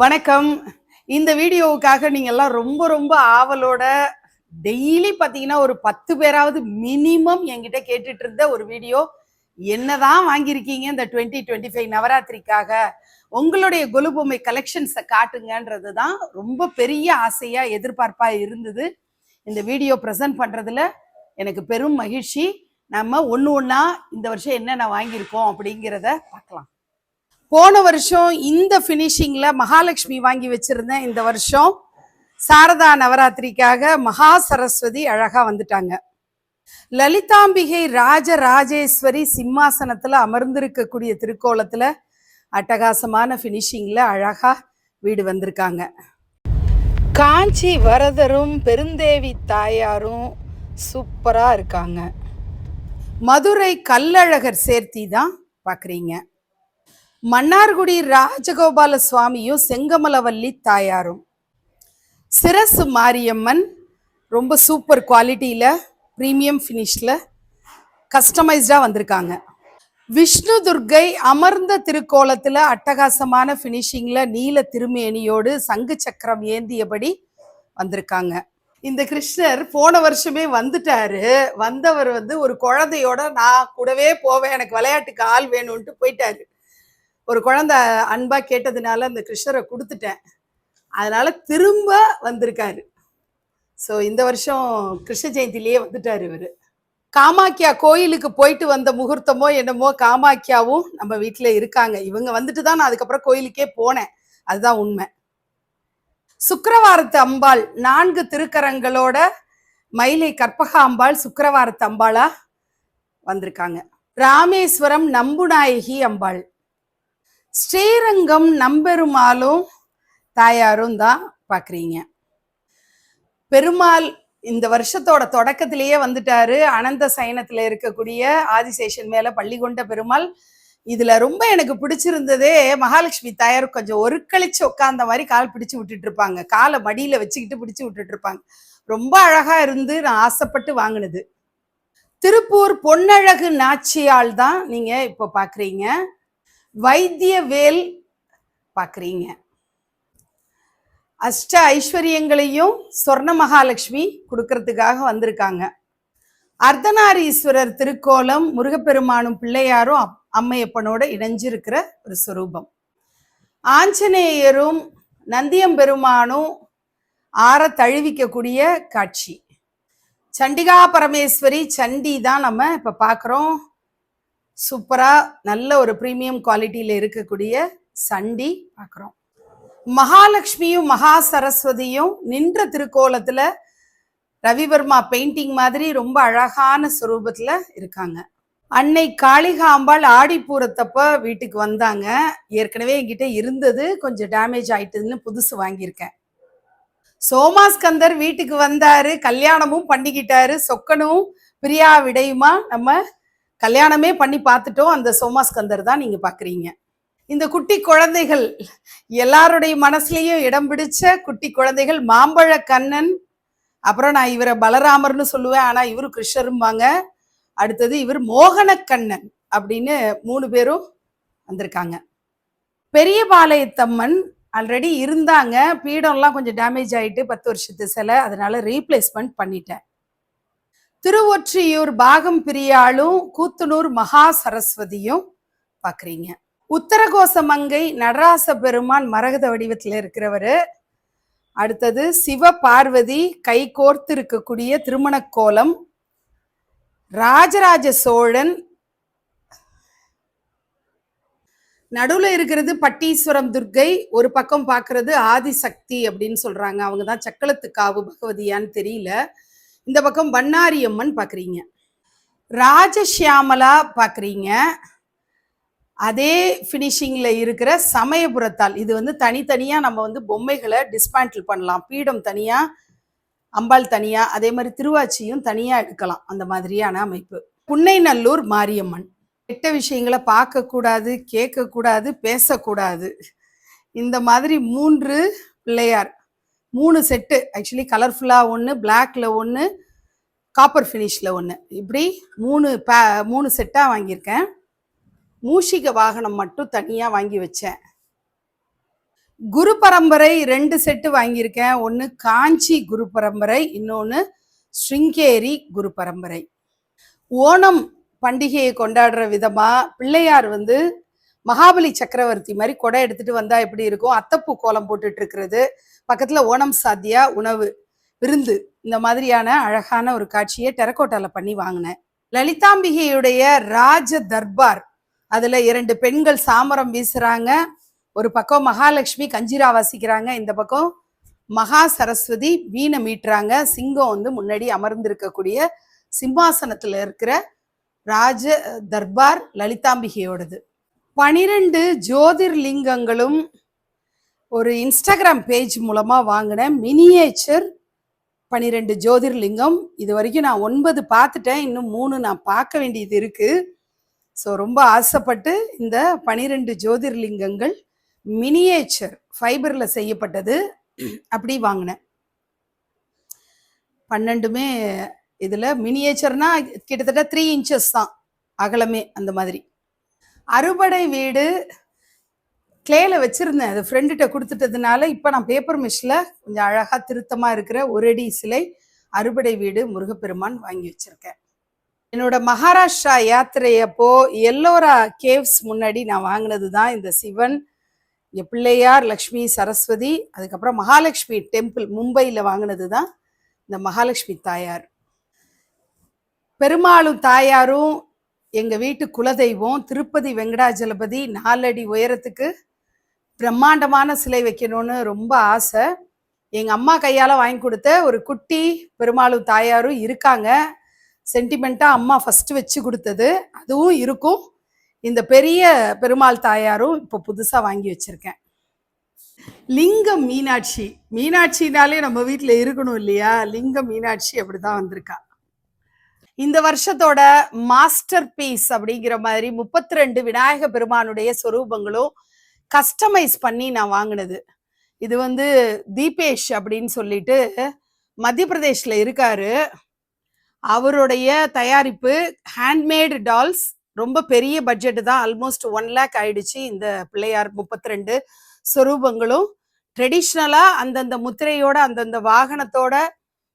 வணக்கம். இந்த வீடியோவுக்காக நீங்கள் எல்லாம் ரொம்ப ரொம்ப ஆவலோட டெய்லி பார்த்தீங்கன்னா ஒரு பத்து பேராவது மினிமம் என்கிட்ட கேட்டுட்டு இருந்த ஒரு வீடியோ. என்னதான் வாங்கியிருக்கீங்க இந்த டுவெண்ட்டி டுவெண்ட்டி ஃபைவ் நவராத்திரிக்காக? உங்களுடைய கொலுபொம்மை கலெக்ஷன்ஸை காட்டுங்கன்றது தான் ரொம்ப பெரிய ஆசையாக எதிர்பார்ப்பாக இருந்தது. இந்த வீடியோ ப்ரெசென்ட் பண்ணுறதுல எனக்கு பெரும் மகிழ்ச்சி. நம்ம ஒன்று ஒன்றா இந்த வருஷம் என்னென்ன வாங்கியிருக்கோம் அப்படிங்கிறத பார்க்கலாம். போன வருஷம் இந்த ஃபினிஷிங்கில் மகாலட்சுமி வாங்கி வச்சுருந்தேன் இந்த வருஷம் சாரதா நவராத்திரிக்காக மகா சரஸ்வதி அழகாக வந்துட்டாங்க. லலிதாம்பிகை ராஜராஜேஸ்வரி சிம்மாசனத்தில் அமர்ந்திருக்கக்கூடிய திருக்கோலத்தில் அட்டகாசமான ஃபினிஷிங்கில் அழகாக வீடு வந்திருக்காங்க. காஞ்சி வரதரும் பெருந்தேவி தாயாரும் சூப்பராக இருக்காங்க. மதுரை கல்லழகர் சேர்த்தி தான் பார்க்குறீங்க மன்னார்குடி ராஜகோபால சுவாமியும் செங்கமலவல்லி தாயாரும். சிரசு மாரியம்மன் ரொம்ப சூப்பர் குவாலிட்டியில் ப்ரீமியம் ஃபினிஷில் கஸ்டமைஸ்டாக வந்திருக்காங்க. விஷ்ணு துர்க்கை அமர்ந்த திருக்கோலத்தில் அட்டகாசமான ஃபினிஷிங்கில் நீல திருமேனியோடு சங்கு சக்கரம் ஏந்தியபடி வந்திருக்காங்க. இந்த கிருஷ்ணர் போன வருஷமே வந்துட்டாரு. வந்தவர் வந்து ஒரு குழந்தையோட நான் கூடவே போவேன் எனக்கு விளையாட்டுக்கு ஆள் வேணும்ன்ட்டு போயிட்டாரு. ஒரு குழந்தை அன்பா கேட்டதுனால அந்த கிருஷ்ணரை கொடுத்துட்டேன். அதனால திரும்ப வந்திருக்காரு. ஸோ இந்த வருஷம் கிருஷ்ண ஜெயந்திலேயே வந்துட்டார் இவர். காமாக்கியா கோயிலுக்கு போயிட்டு வந்த முகூர்த்தமோ என்னமோ காமாக்கியாவும் நம்ம வீட்டில் இருக்காங்க. இவங்க வந்துட்டு தான் நான் அதுக்கப்புறம் கோயிலுக்கே போனேன். அதுதான் உண்மை. சுக்கரவாரத்து அம்பாள் நான்கு திருக்கரங்களோட மயிலை கற்பக அம்பாள் சுக்கரவாரத்து அம்பாளா வந்திருக்காங்க. ராமேஸ்வரம் நம்புநாயகி அம்பாள். ஸ்ரீரங்கம் நம்பெருமாளும் தாயாரும் தான் பார்க்குறீங்க பெருமாள் இந்த வருஷத்தோட தொடக்கத்திலேயே வந்துட்டாரு. அனந்த சயனத்தில் இருக்கக்கூடிய ஆதிசேஷன் மேலே பள்ளி கொண்ட பெருமாள். இதுல ரொம்ப எனக்கு பிடிச்சிருந்ததே மகாலட்சுமி தாயார் கொஞ்சம் ஒரு கழிச்சு உட்காந்த மாதிரி கால் பிடிச்சு விட்டுட்டு இருப்பாங்க. காலை மடியில வச்சுக்கிட்டு பிடிச்சு விட்டுட்டு இருப்பாங்க. ரொம்ப அழகா இருந்து நான் ஆசைப்பட்டு வாங்கினது. திருப்பூர் பொன்னழகு நாச்சியால் தான் நீங்க இப்போ பாக்குறீங்க. வைத்திய வேல் பார்க்குறீங்க. அஷ்ட ஐஸ்வர்யங்களையும் சொர்ண மகாலட்சுமி கொடுக்கறதுக்காக வந்திருக்காங்க. அர்த்தநாரீஸ்வரர் திருக்கோலம் முருகப்பெருமானும் பிள்ளையாரும் அப்- அம்மையப்பனோட இணைஞ்சிருக்கிற ஒரு சுரூபம். ஆஞ்சநேயரும் நந்தியம்பெருமானும் ஆற தழுவிக்கக்கூடிய காட்சி. சண்டிகா பரமேஸ்வரி சண்டி தான் நம்ம இப்போ பார்க்குறோம். சூப்பரா நல்ல ஒரு ப்ரீமியம் குவாலிட்டியில இருக்கக்கூடிய சண்டி பார்க்குறோம் மகாலட்சுமியும் மகா சரஸ்வதியும் நின்ற திருக்கோலத்துல ரவிவர்மா பெயிண்டிங் மாதிரி ரொம்ப அழகான சுரூபத்துல இருக்காங்க. அன்னை காளிகாம்பாள் ஆடிப்பூரத்தப்ப வீட்டுக்கு வந்தாங்க. ஏற்கனவே என்கிட்ட இருந்தது கொஞ்சம் டேமேஜ் ஆயிட்டுதுன்னு புதுசு வாங்கியிருக்கேன். சோமாஸ்கந்தர் வீட்டுக்கு வந்தாரு கல்யாணமும் பண்ணிக்கிட்டாரு சொக்கனும் பிரியா விடையுமா நம்ம கல்யாணமே பண்ணி பார்த்துட்டோம். அந்த சோமாஸ்கந்தர் தான் நீங்கள் பார்க்குறீங்க இந்த குட்டி குழந்தைகள் எல்லாருடைய மனசுலேயும் இடம் பிடிச்ச குட்டி குழந்தைகள் மாம்பழ கண்ணன் அப்புறம் நான் இவரை பலராமர்னு சொல்லுவேன். ஆனால் இவரு கிருஷ்ணரும்பாங்க. அடுத்தது இவர் மோகன கண்ணன் அப்படின்னு மூணு பேரும் வந்திருக்காங்க. பெரியபாளையத்தம்மன் ஆல்ரெடி இருந்தாங்க. பீடம்லாம் கொஞ்சம் டேமேஜ் ஆகிட்டு பத்து வருஷத்து சிலை. அதனால ரீப்ளேஸ்மெண்ட் பண்ணிட்டேன். திருவொற்றியூர் பாகம் பிரியாளும் கூத்தனூர் மகா சரஸ்வதியும் பார்க்குறீங்க உத்தரகோச மங்கை நடராச பெருமான் மரகத வடிவத்தில் இருக்கிறவரு. அடுத்தது சிவ பார்வதி கை கோர்த்து இருக்கக்கூடிய திருமணக்கோலம். ராஜராஜ சோழன். நடுவில் இருக்கிறது பட்டீஸ்வரம் துர்க்கை ஒரு பக்கம் பார்க்கறது ஆதிசக்தி அப்படின்னு சொல்றாங்க. அவங்க தான் சக்கலத்துக்காவு பகவதியான்னு தெரியல. இந்த பக்கம் பண்ணாரியம்மன் பார்க்குறீங்க ராஜஷியாமலா பார்க்குறீங்க அதே ஃபினிஷிங்கில் இருக்கிற சமயபுரத்தால் இது வந்து தனித்தனியாக நம்ம வந்து பொம்மைகளை டிஸ்பேண்டில் பண்ணலாம். பீடம் தனியாக அம்பாள் தனியாக அதே மாதிரி திருவாச்சியும் தனியாக எடுக்கலாம். அந்த மாதிரியான அமைப்பு. புன்னைநல்லூர் மாரியம்மன். கெட்ட விஷயங்களை பார்க்கக்கூடாது கேட்கக்கூடாது பேசக்கூடாது. இந்த மாதிரி மூன்று பிள்ளையார் மூணு செட்டு ஆக்சுவலி கலர்ஃபுல்லாக ஒன்று பிளாக்ல ஒன்று காப்பர் ஃபினிஷில் ஒன்று இப்படி மூணு பே மூணு செட்டாக வாங்கியிருக்கேன். மூஷிக வாகனம் மட்டும் தனியாக வாங்கி வச்சேன். குரு பரம்பரை ரெண்டு செட்டு வாங்கியிருக்கேன். ஒன்று காஞ்சி குரு பரம்பரை இன்னொன்று ஸ்ருங்கேரி குரு பரம்பரை ஓணம் பண்டிகையை கொண்டாடுற விதமாக பிள்ளையார் வந்து மகாபலி சக்கரவர்த்தி மாதிரி கொடை எடுத்துட்டு வந்தா எப்படி இருக்கும்? அத்தப்பூ கோலம் போட்டுட்டு இருக்கிறது பக்கத்துல ஓணம் சாத்தியா உணவு விருந்து இந்த மாதிரியான அழகான ஒரு காட்சியை டெரக்கோட்டால பண்ணி வாங்கினேன். லலிதாம்பிகையுடைய ராஜ தர்பார் அதுல இரண்டு பெண்கள் சாமரம் வீசுறாங்க. ஒரு பக்கம் மகாலட்சுமி கஞ்சிரா வாசிக்கிறாங்க இந்த பக்கம் மகா சரஸ்வதி வீணை மீட்டுறாங்க. சிங்கம் வந்து முன்னாடி அமர்ந்திருக்கக்கூடிய சிம்மாசனத்துல இருக்கிற ராஜ தர்பார் லலிதாம்பிகையோடது. பனிரெண்டு ஜோதிர்லிங்கங்களும் ஒரு இன்ஸ்டாகிராம் பேஜ் மூலமாக வாங்கின மினியேச்சர் பனிரெண்டு ஜோதிர்லிங்கம். இது வரைக்கும் நான் ஒன்பது பார்த்துட்டேன். இன்னும் மூணு நான் பார்க்க வேண்டியது இருக்குது ஸோ ரொம்ப ஆசைப்பட்டு இந்த பனிரெண்டு ஜோதிர்லிங்கங்கள் மினியேச்சர் ஃபைபரில் செய்யப்பட்டது. அப்படி வாங்கினேன். பன்னெண்டுமே இதில் மினியேச்சர்னா கிட்டத்தட்ட த்ரீ இன்ச்சஸ் தான். அகலமே அந்த மாதிரி. அறுபடை வீடு கிளேல வச்சிருந்தேன். அது ஃப்ரெண்டுகிட்ட கொடுத்துட்டதுனால இப்போ நான் பேப்பர் மிஷில் கொஞ்சம் அழகாக திருத்தமாக இருக்கிற ஒரு அடி சிலை அறுபடை வீடு முருகப்பெருமான் வாங்கி வச்சிருக்கேன். என்னோட மகாராஷ்டிரா யாத்திரையப்போ எல்லோரா கேவ்ஸ் முன்னாடி நான் வாங்கினது தான் இந்த சிவன் இங்கே பிள்ளையார் லக்ஷ்மி சரஸ்வதி அதுக்கப்புறம் மகாலட்சுமி டெம்பிள் மும்பையில் வாங்கினது தான் இந்த மகாலட்சுமி தாயார். பெருமாளும் தாயாரும் எங்கள் வீட்டு குலதெய்வம் திருப்பதி வெங்கடாஜலபதி நாலடி உயரத்துக்கு பிரம்மாண்டமான சிலை வைக்கணும்னு ரொம்ப ஆசை. எங்கள் அம்மா கையால் வாங்கி கொடுத்த ஒரு குட்டி பெருமாளும் தாயாரும் இருக்காங்க. சென்டிமெண்ட்டாக அம்மா ஃபஸ்ட்டு வச்சு கொடுத்தது. அதுவும் இருக்கும். இந்த பெரிய பெருமாள் தாயாரும் இப்போ புதுசாக வாங்கி வச்சிருக்கேன். லிங்கம் மீனாட்சி. மீனாட்சினாலே நம்ம வீட்டில் இருக்கணும் இல்லையா? லிங்கம் மீனாட்சி அப்படி தான் வந்திருக்கா. இந்த வருஷத்தோட மாஸ்டர் பீஸ் அப்படிங்கிற மாதிரி முப்பத்தி ரெண்டு விநாயக பெருமானுடைய சொரூபங்களும் கஸ்டமைஸ் பண்ணி நான் வாங்கினது. இது வந்து தீபேஷ் அப்படின்னு சொல்லிட்டு மத்திய பிரதேஷில் இருக்காரு. அவருடைய தயாரிப்பு ஹேண்ட்மேடு டால்ஸ் ரொம்ப பெரிய பட்ஜெட் தான். ஆல்மோஸ்ட் ஒன் லேக் ஆயிடுச்சு இந்த பிள்ளையார் முப்பத்தி ரெண்டு சொரூபங்களும் ட்ரெடிஷ்னலாக அந்தந்த முத்திரையோட அந்தந்த வாகனத்தோட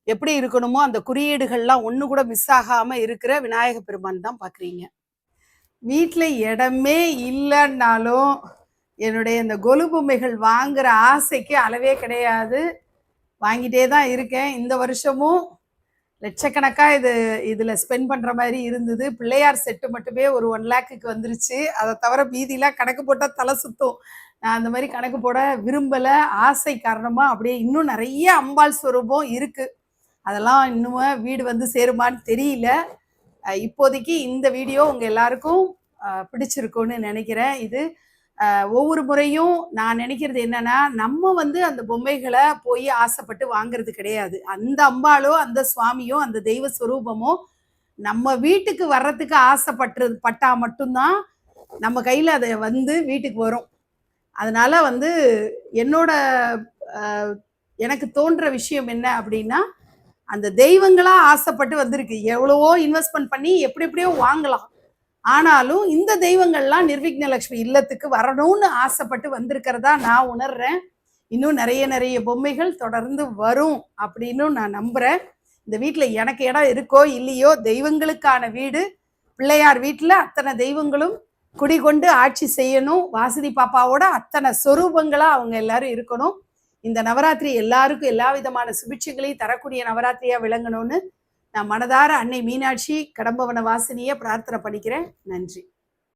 எப்படி இருக்கணுமோ அந்த குறியீடுகள்லாம் ஒன்று கூட மிஸ் ஆகாமல் இருக்கிற விநாயக பெருமான் தான் பார்க்குறீங்க. வீட்டில் இடமே இல்லைன்னாலும் என்னுடைய இந்த கொலு பொம்மைகள் வாங்குற ஆசைக்கு அளவே கிடையாது. வாங்கிட்டே தான் இருக்கேன். இந்த வருஷமும் லட்சக்கணக்காக இது இதில் ஸ்பெண்ட் பண்ணுற மாதிரி இருந்தது. பிள்ளையார் செட்டு மட்டுமே ஒரு ஒன் லேக்குக்கு வந்துருச்சு. அதை தவிர மீதிலாம் கணக்கு போட்டால் தலை சுத்தும். நான் அந்த மாதிரி கணக்கு போட விரும்பலை. ஆசை காரணமாக அப்படியே இன்னும் நிறைய அம்பாள் ஸ்வரூபம் இருக்குது அதெல்லாம் இன்னுமே வீடு வந்து சேருமான்னு தெரியல. இப்போதைக்கு இந்த வீடியோ உங்கள் எல்லாருக்கும் பிடிச்சிருக்கும்னு நினைக்கிறேன். இது ஒவ்வொரு முறையும் நான் நினைக்கிறது என்னன்னா நம்ம வந்து அந்த பொம்மைகளை போய் ஆசைப்பட்டு வாங்குறது கிடையாது. அந்த அம்பாளோ அந்த சுவாமியோ அந்த தெய்வ ஸ்வரூபமோ நம்ம வீட்டுக்கு வர்றதுக்கு ஆசைப்பட்டு பட்டா மட்டும்தான் நம்ம கையில் அதை வந்து வீட்டுக்கு வரும். அதனால வந்து என்னோட எனக்கு தோன்ற விஷயம் என்ன அப்படின்னா அந்த தெய்வங்களா ஆசைப்பட்டு வந்திருக்கு. எவ்வளவோ இன்வெஸ்ட்மெண்ட் பண்ணி எப்படி எப்படியோ வாங்கலாம். ஆனாலும் இந்த தெய்வங்கள்லாம் நிர்விக்ன லட்சுமி இல்லத்துக்கு வரணும்னு ஆசைப்பட்டு வந்திருக்கிறதா நான் உணர்றேன். இன்னும் நிறைய நிறைய பொம்மைகள் தொடர்ந்து வரும் அப்படின்னு நான் நம்புறேன். இந்த வீட்டில் எனக்கு இடம் இருக்கோ இல்லையோ தெய்வங்களுக்கான வீடு. பிள்ளையார் வீட்டில் அத்தனை தெய்வங்களும் குடிகொண்டு ஆட்சி செய்யணும். வாசதி பாப்பாவோட அத்தனை சொரூபங்களாக அவங்க எல்லாரும் இருக்கணும். இந்த நவராத்திரி எல்லாருக்கும் எல்லா விதமான சுபிட்சங்களையும் தரக்கூடிய நவராத்திரியா விளங்கணும்னு நான் மனதார அன்னை மீனாட்சி கடம்பவன வாசினியை பிரார்த்தனை பண்ணிக்கிறேன். நன்றி.